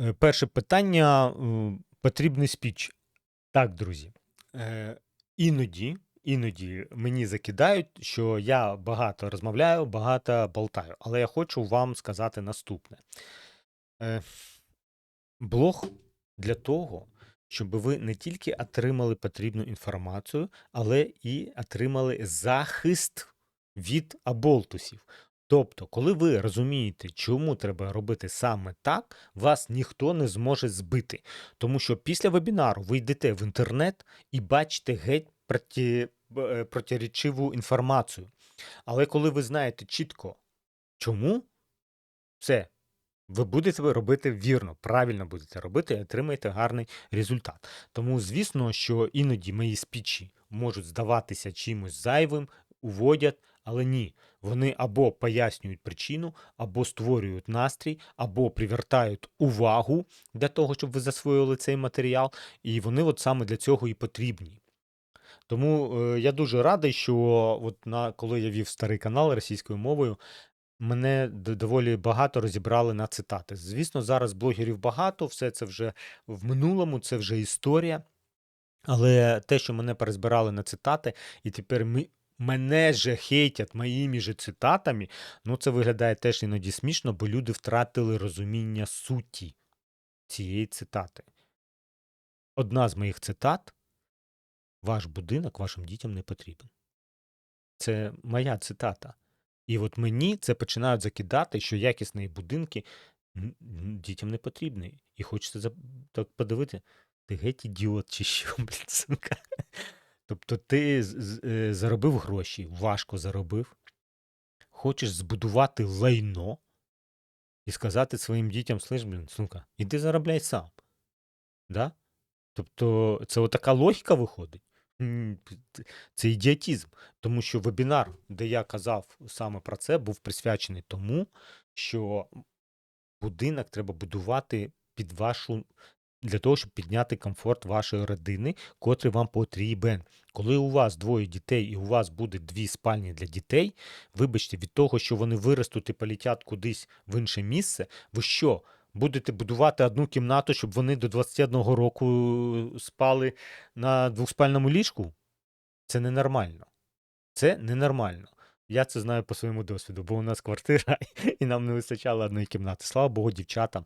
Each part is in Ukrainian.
Е, Перше питання: потрібний спіч. Так, друзі. Е, Іноді, іноді мені закидають, що я багато розмовляю, багато болтаю. Але я хочу вам сказати наступне. Е, Блог для того, щоб ви не тільки отримали потрібну інформацію, але і отримали захист від аболтусів. Тобто, коли ви розумієте, чому треба робити саме так, вас ніхто не зможе збити. Тому що після вебінару ви йдете в інтернет і бачите геть проти, е, протирічиву інформацію. Але коли ви знаєте чітко, чому, все, ви будете робити вірно, правильно будете робити і отримаєте гарний результат. Тому, звісно, що іноді мої спічі можуть здаватися чимось зайвим, уводять, але ні. Вони або пояснюють причину, або створюють настрій, або привертають увагу для того, щоб ви засвоїли цей матеріал, і вони от саме для цього і потрібні. Тому е, я дуже радий, що от на коли я вів старий канал російською мовою, мене доволі багато розібрали на цитати. Звісно, зараз блогерів багато, все це вже в минулому, це вже історія. Але те, що мене перезбирали на цитати, і тепер ми, мене же хейтять моїми же цитатами, ну це виглядає теж іноді смішно, бо люди втратили розуміння суті цієї цитати. Одна з моїх цитат: ваш будинок вашим дітям не потрібен. Це моя цитата. І от мені це починають закидати, що якісні будинки дітям не потрібні. І хочеться так подивити, ти геть ідіот чи що, блін. Тобто ти е, заробив гроші, важко заробив, хочеш збудувати лайно і сказати своїм дітям, слиш, блін, сука, іди заробляй сам. Да? Тобто це отака логіка виходить. Це ідіотізм. Тому що вебінар, де я казав саме про це, був присвячений тому, що будинок треба будувати під вашу. Для того, щоб підняти комфорт вашої родини, котрий вам потрібен. Коли у вас двоє дітей і у вас буде дві спальні для дітей, вибачте, від того, що вони виростуть і полетять кудись в інше місце, ви що? Будете будувати одну кімнату, щоб вони до 21 року спали на двоспальному ліжку? Це ненормально. Це ненормально. Я це знаю по своєму досвіду, бо у нас квартира, і нам не вистачало одної кімнати. Слава Богу, дівчата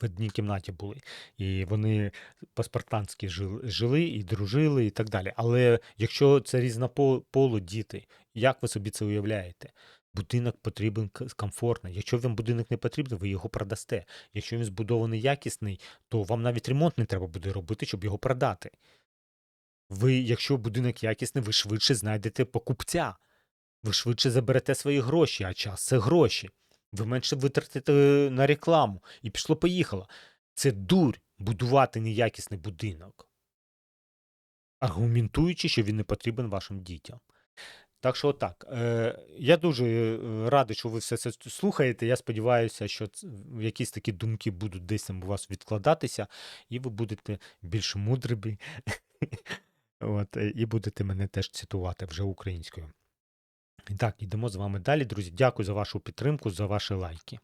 в одній кімнаті були. І вони по-спартанськи жили, і дружили, і так далі. Але якщо це різнополу діти, як ви собі це уявляєте? Будинок потрібен к- комфортний. Якщо вам будинок не потрібен, ви його продасте. Якщо він збудований якісний, то вам навіть ремонт не треба буде робити, щоб його продати. Ви, якщо будинок якісний, ви швидше знайдете покупця. Ви швидше заберете свої гроші, а час це гроші. Ви менше витратите на рекламу. І пішло-поїхало. Це дурь будувати неякісний будинок, аргументуючи, що він не потрібен вашим дітям. Так що так. Е, я дуже е, радий, що ви все це слухаєте. Я сподіваюся, що якісь такі думки будуть десь там у вас відкладатися, і ви будете більш мудрими. От, е, і будете мене теж цитувати вже українською. І так, йдемо з вами далі, друзі. Дякую за вашу підтримку, за ваші лайки.